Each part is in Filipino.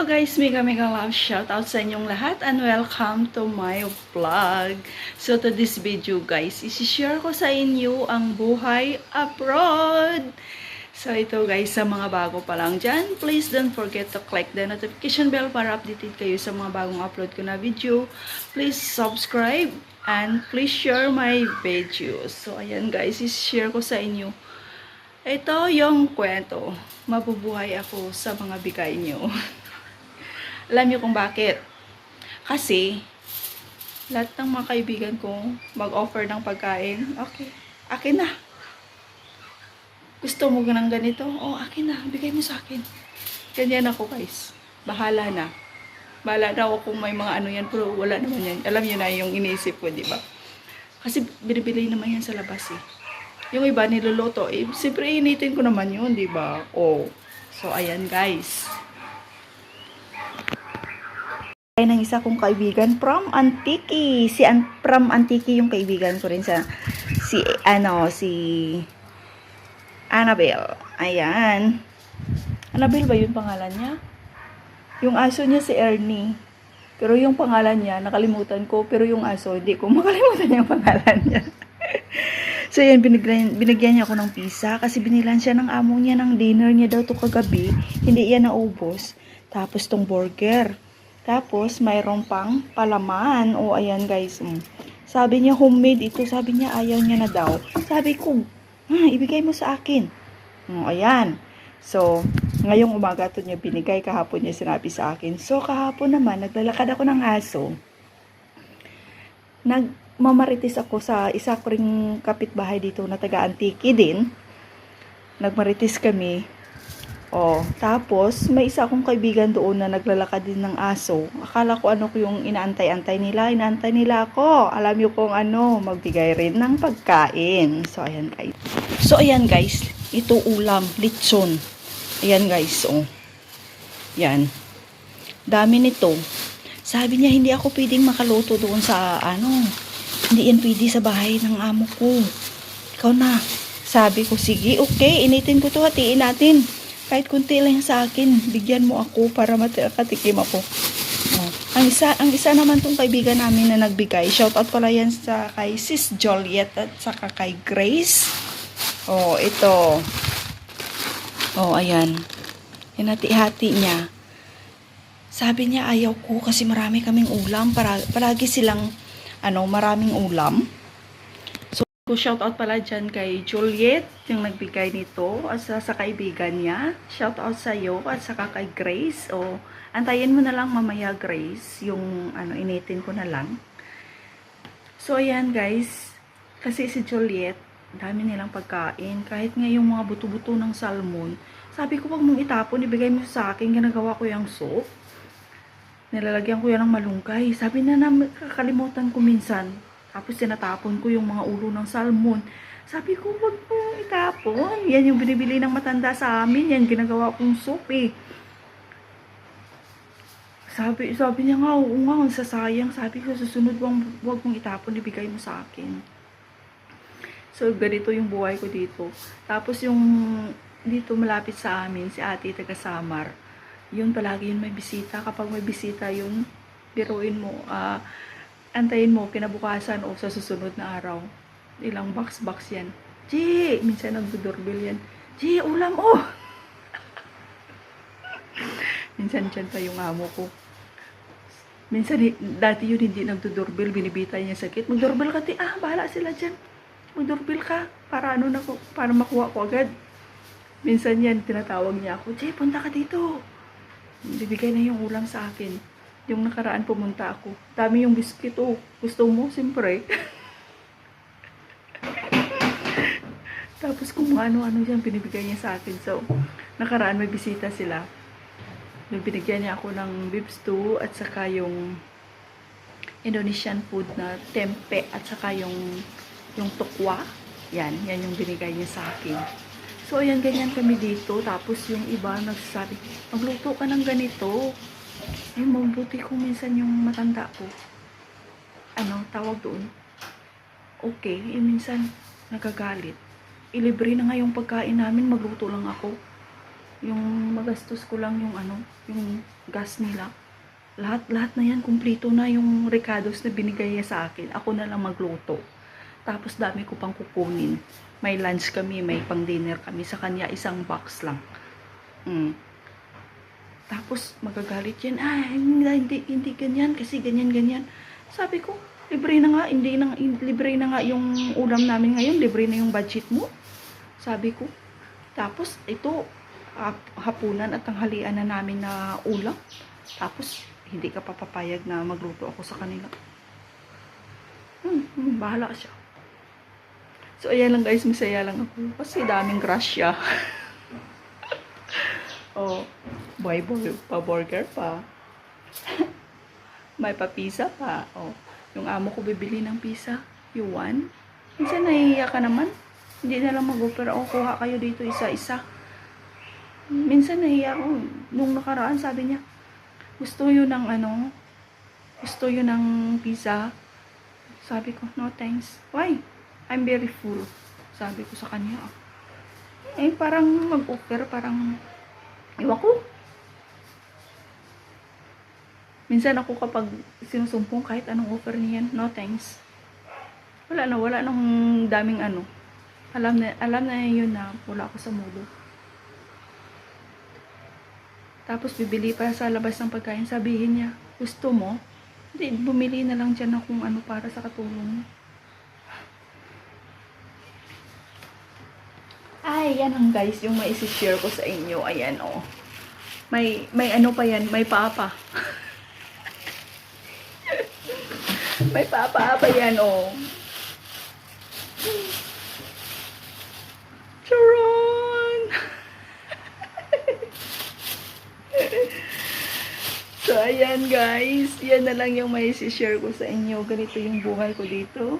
Hello guys, mega mega love shout out sa inyong lahat and welcome to my vlog. So to this video guys, isi-share ko sa inyo ang buhay abroad. So ito guys, sa mga bago pa lang dyan, please don't forget to click the notification bell para updated kayo sa mga bagong upload ko na video. Please subscribe and please share my videos. So ayan guys, isi-share ko sa inyo ito yung kwento. Mabubuhay ako sa mga bigay nyo. Alam niyo kung bakit? Kasi, lahat ng mga kaibigan ko mag-offer ng pagkain, okay, akin na. Gusto mo ng ganito? Oh, akin na. Bigay mo sa akin. Ganyan ako, guys. Bahala na. Bahala na ako kung may mga ano yan, pero wala naman yan. Alam niyo na yung iniisip ko, di ba? Kasi binibili naman yan sa labas eh. Yung iba niluluto, eh, siyempre initin ko naman yun, di ba? Oh. So, ayan guys. Ay, ng isa kong kaibigan from Antiki. Si An from Antiki yung kaibigan ko rin sa si ano, si Annabelle. Ayan. Annabelle ba yung pangalan niya? Yung aso niya si Ernie. Pero yung pangalan niya, nakalimutan ko. Pero yung aso, hindi ko makalimutan yung pangalan niya. So, yan, binigyan, binigyan niya ako ng pizza kasi binilan siya ng amo niya ng dinner niya daw to kagabi. Hindi yan naubos. Tapos, tong burger. Tapos, mayroon pang palaman. O, ayan guys. Mm. Sabi niya, homemade ito. Sabi niya, ayaw niya na daw. Sabi ko, ah, ibigay mo sa akin. O, ayan. So, ngayong umaga to niya binigay. Kahapon niya sinabi sa akin. So, kahapon naman, naglalakad ako ng aso. Nag, mamarites ako sa isa ko ring kapitbahay dito na taga-antiki din. Nagmarites kami. Oh, tapos may isa akong kaibigan doon na naglalakad din ng aso. Akala ko ano yung inaantay-antay nila. Inaantay nila ako. Alam niyo kung ano, magbigay rin ng pagkain. So, ayan guys. So, ayan guys. Ito ulam, litson. Ayan guys, oh. Yan. Dami nito. Sabi niya, hindi ako pwedeng makaluto doon sa, ano, hindi yan pwede sa bahay ng amo ko. Ikaw na. Sabi ko, sige, okay, initin ko to, hatiin natin. Kahit kunti lang sa akin, bigyan mo ako para makatikim ako. Oh. Ang isa, ang isa naman tong kaibigan namin na nagbigay. Shout out pala yan sa kay Sis Joliet at saka kay Grace. Oh, ito. Oh, ayan. Hinati-hati niya. Sabi niya ayaw ko kasi marami kaming ulam. Para, palagi silang ano, maraming ulam. So, shout out pala dyan kay Juliet, yung nagbigay nito, at sa, sa kaibigan niya. Shout out sa iyo at saka kay Grace. O, antayin mo na lang mamaya, Grace, yung ano, initin ko na lang. So, ayan guys, kasi si Juliet, dami nilang pagkain. Kahit nga yung mga buto-buto ng salmon, sabi ko, wag mong itapon, ibigay mo sa akin, ginagawa ko yung soup nilalagyan ko yan ng malunggay. Sabi na namin, kakalimutan ko minsan. Tapos sinatapon ko yung mga ulo ng salmon. Sabi ko, wag mo itapon. Yan yung binibili ng matanda sa amin. Yan, ginagawa kong soup eh. Sabi, sabi niya nga, oo nga, ang sasayang. Sabi ko, susunod, wag, wag mong itapon, ibigay mo sa akin. So, ganito yung buhay ko dito. Tapos yung dito malapit sa amin, si ate taga Samar yun palagi yun may bisita. Kapag may bisita yun, biruin mo, uh, antayin mo kinabukasan o sa susunod na araw. Ilang box-box yan. G! Minsan nagdodoorbell yan. G! Ulam! Oh! Minsan dyan pa yung amo ko. Minsan, dati yun hindi nagdodoorbell, binibitay niya sakit. Magdoorbell ka, ti. Ah, bahala sila dyan. Magdoorbell ka. Para ano na ko, para makuha ko agad. Minsan yan, tinatawag niya ako, Jay, punta ka dito bibigay na yung ulam sa akin. Yung nakaraan pumunta ako. Dami yung biscuit. Oh, gusto mo? Siyempre. Tapos kung ano-ano yan, binibigay niya sa akin. So, nakaraan may bisita sila. Nung binigyan niya ako ng beef stew at saka yung Indonesian food na tempe at saka yung yung tukwa. Yan, yan yung binigay niya sa akin. So, ayan, ganyan kami dito. Tapos, yung iba nagsasabi, magluto ka ng ganito. Ay, mabuti ko minsan yung matanda ko. Ano, tawag doon. Okay, eh, minsan nagagalit. Ilibre na nga yung pagkain namin, magluto lang ako. Yung magastos ko lang yung ano, yung gas nila. Lahat, lahat na yan, kumplito na yung recados na binigay niya sa akin. Ako na lang magluto. Tapos dami ko pang kukunin. May lunch kami, may pang dinner kami. Sa kanya, isang box lang. Mm. Tapos magagalit yan, ah, hindi, hindi, ganyan, kasi ganyan, ganyan. Sabi ko, libre na nga, hindi na, libre na nga yung ulam namin ngayon, libre na yung budget mo. Sabi ko. Tapos, ito, hap- hapunan at tanghalian na namin na ulam. Tapos, hindi ka papapayag na magluto ako sa kanila. Hmm, hmm, bahala siya. So, ayan lang guys, masaya lang ako. Kasi daming grasya. oh, boy, boy, pa burger pa. May pa-pizza pa. Oh, yung amo ko bibili ng pizza. You want? Minsan nahihiya ka naman. Hindi na lang mag-offer. O, kuha kayo dito isa-isa. Minsan nahiya ako. Nung nakaraan, sabi niya, gusto yun ng ano, gusto yun ng pizza. Sabi ko, no thanks. Why? I'm very full. Sabi ko sa kanya. Eh, parang mag-offer, parang, iwan ko. Minsan ako kapag sinusumpong kahit anong offer niyan, no thanks. Wala na, wala nang daming ano. Alam na, alam na yun na wala ako sa mulo. Tapos bibili pa sa labas ng pagkain, sabihin niya, gusto mo? Hindi, bumili na lang dyan akong ano para sa katulong. Ay, yan ang guys, yung may share ko sa inyo. Ayan, oh. May, may ano pa yan, may papa. may papa pa yan, oh. Charon! so, ayan guys. Yan na lang yung may share ko sa inyo. Ganito yung buhay ko dito.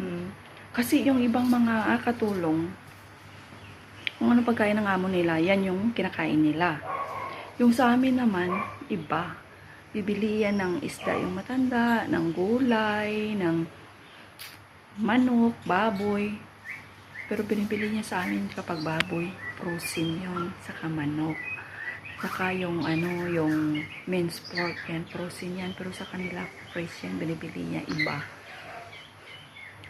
Hmm. Kasi yung ibang mga ah, katulong, kung ano pagkain ng amo nila, yan yung kinakain nila. Yung sa amin naman, iba. Bibili yan ng isda yung matanda, ng gulay, ng manok, baboy. Pero binibili niya sa amin kapag baboy, protein yon saka manok. Saka yung ano, yung minced pork yan, protein yan. Pero sa kanila, fresh yan, binibili niya iba.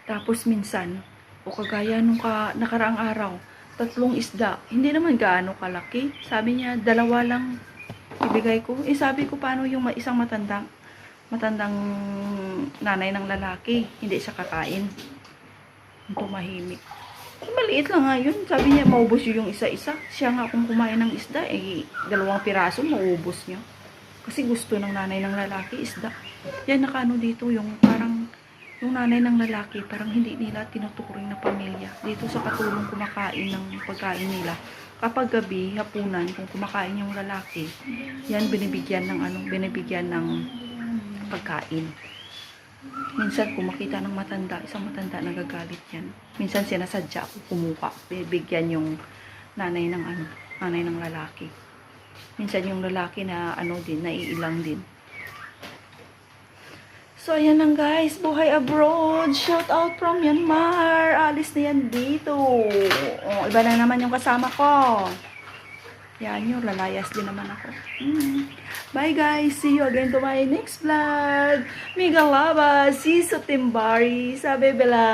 Tapos minsan, o kagaya nung ka, nakaraang araw, tatlong isda. Hindi naman gaano kalaki. Sabi niya, dalawa lang ibigay ko. Eh sabi ko, paano yung isang matandang, matandang nanay ng lalaki, hindi siya kakain. Tumahimik. Eh, maliit lang nga yun. Sabi niya, maubos yun yung isa-isa. Siya nga kung kumain ng isda, eh, dalawang piraso, maubos niya. Kasi gusto ng nanay ng lalaki, isda. Yan, nakano dito, yung parang, yung nanay ng lalaki, parang hindi nila tinutukuring na pamilya. Dito sa katulong kumakain ng pagkain nila. Kapag gabi, hapunan, kung kumakain yung lalaki, yan binibigyan ng ano, binibigyan ng pagkain. Minsan kung makita ng matanda, isang matanda nagagalit yan. Minsan sinasadya ako kumuha, binibigyan yung nanay ng ano, nanay ng lalaki. Minsan yung lalaki na ano din, naiilang din. So, ayan lang guys. Buhay abroad. Shout out from Myanmar. Alis na yan dito. Oh, iba na naman yung kasama ko. Yan yun. Lalayas din naman ako. Mm. Bye guys. See you again to my next vlog. Mega lava. See you sa Timbari. Sabi Bella.